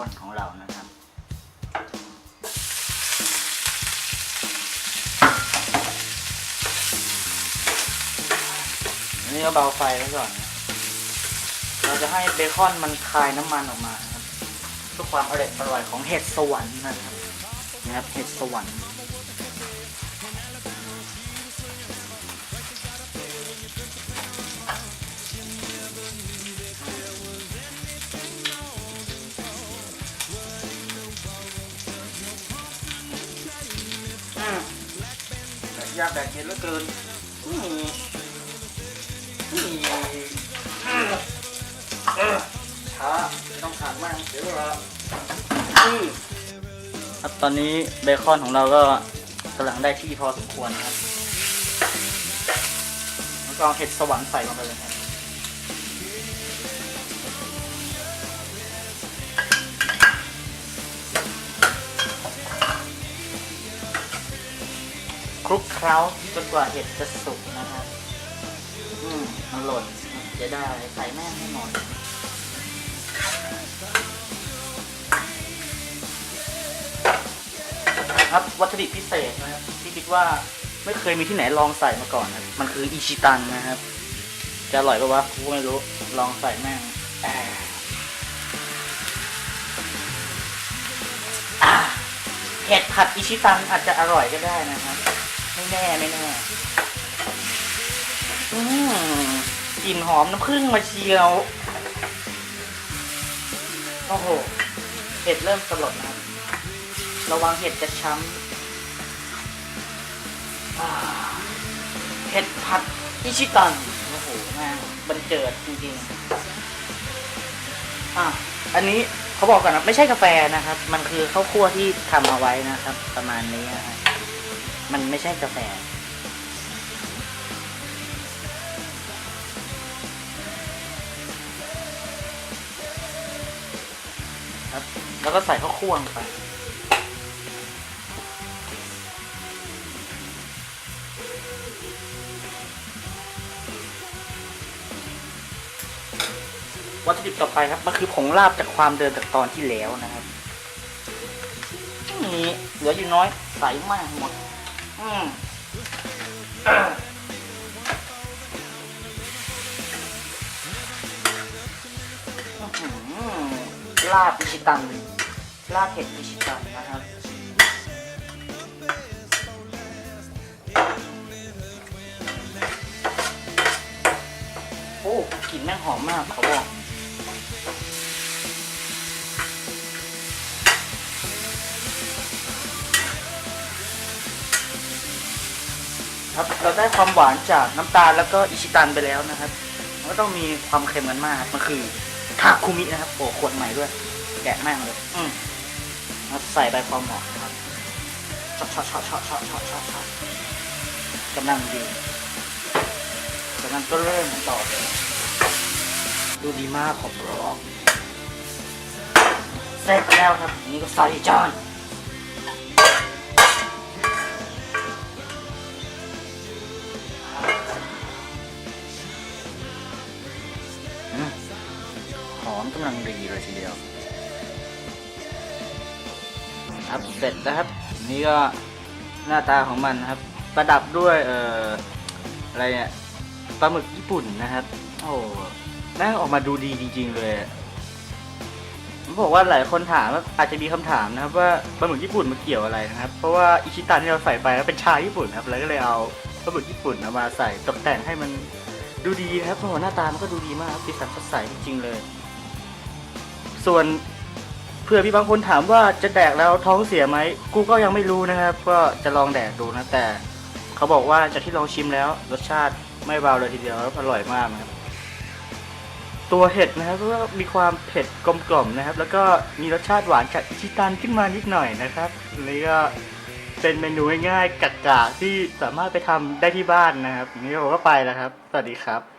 อนของเรานะครับอันนี้ก็เบาไฟไว้ก่อนนะเราจะให้เบคอนมันคายน้ำมันออกมาครับเพื่อความอร่อยอร่อยของเห็ดสวรรค์นะครับนะครับเห็ดสวรรค์ แบบยากแบบเย็นเหลือเกินอืมอืมอืมเออช้าไม่ต้องขาดมากเดี๋ยวเราอืมครับตอนนี้เบคอนของเราก็กำลังได้ที่พอสมควรนะครับแล้วก็เอาเห็ดสวรรค์ใส่ลงไปเลยครับ คลุกเคล้าจนกว่าเห็ดจะสุกนะครับอืมมันหล่นจะได้ใส่แม่งให้หมดครับวัตถุดิบพิเศษนะครับที่คิดว่าไม่เคยมีที่ไหนลองใส่มาก่อนนะมันคืออิชิตันนะครับ จะอร่อยปะวะกูไม่รู้ลองใส่แม่งเห็ดผัดอิชิตันอาจจะอร่อยก็ได้นะครับ น่ไม่แน่อืมกลิ่นหอมน้ำผึ้งมาเชียว โอ้โห เห็ดเริ่มสลดนะครับระวังเห็ดจะช้ำอ่าเห็ดผัดอิชิตัน โอ้โหม่งบันเจิดจริงๆ อะ อันนี้เขาบอกก่อนนะ ไม่ใช่กาแฟนะครับ มันคือข้าวคั่วที่ทำเอาไว้นะครับ ประมาณนี้นะฮะ มันไม่ใช่กาแฟ ครับ แล้วก็ใส่ข้าวคั่วลงไปวัตถุดิบต่อไปครับมันคือผงลาบจากความเดิมจากตอนที่แล้วนะครับนี่เหลืออยู่น้อยใส่มากหมด อืมลาบอิชิตันลาบเห็ดอิชิตันนะครับโอ้กลิ่นแม่งหอมมากเขาบอก ครับเราได้ความหวานจากน้ำตาลแล้วก็อิชิตันไปแล้วนะครับมันก็ต้องมีความเค็มกันมากครับมันคือทาคุมินะครับโอ้ขวดใหม่ด้วยแกะแม่งเลยอืมแล้วใส่ใบความหอมนะครับช็อตช็อตช็อตช็อตช็อตช็อตช็อตช็อตกำลังดีจากนั้นก็เริ่มต่อเลยดูดีมากขอบร้องเสร็จแล้วครับนี่ก็ใส่จาน มกำลังดีเลยทีเดียว ครับเสร็จแล้วครับ นี่ก็หน้าตาของมันครับ ประดับด้วยเอ่ออะไรเนี่ยปลาหมึกญี่ปุ่นนะครับโอ้แม่งออกมาดูดีจริง ๆ เลยผมบอกว่าหลายคนถามว่าอาจจะมีคำถามนะครับ ว่าปลาหมึกญี่ปุ่นมันเกี่ยวอะไรนะครับ เพราะว่าอิชิตันที่เราใส่ไปแล้วเป็นชาญี่ปุ่นครับแล้วก็เลยเอาปลาหมึกญี่ปุ่นเอามาใส่ตกแต่งให้มันดูดีนะครับเพราะหน้าตามันก็ดูดีมากครับสีสันสดใสจริงๆเลย ส่วนเพื่อพี่บางคนถามว่าจะแดกแล้วท้องเสียไหมกูก็ยังไม่รู้นะครับ ก็จะลองแดกดูนะแต่ เขาบอกว่าจากที่ลองชิมแล้ว รสชาติไม่เบาเลยทีเดียวแล้วอร่อยมากนะครับตัวเห็ดนะครับก็มีความเผ็ดกลมกล่อมนะครับ แล้วก็มีรสชาติหวานจากชิตันขึ้นมานิดหน่อยนะครับนนี้ก็เป็นเมนูง่ายๆกักๆที่สามารถไปทำได้ที่บ้านนะครับนนี้ผมก็ไปแล้วครับ สวัสดีครับ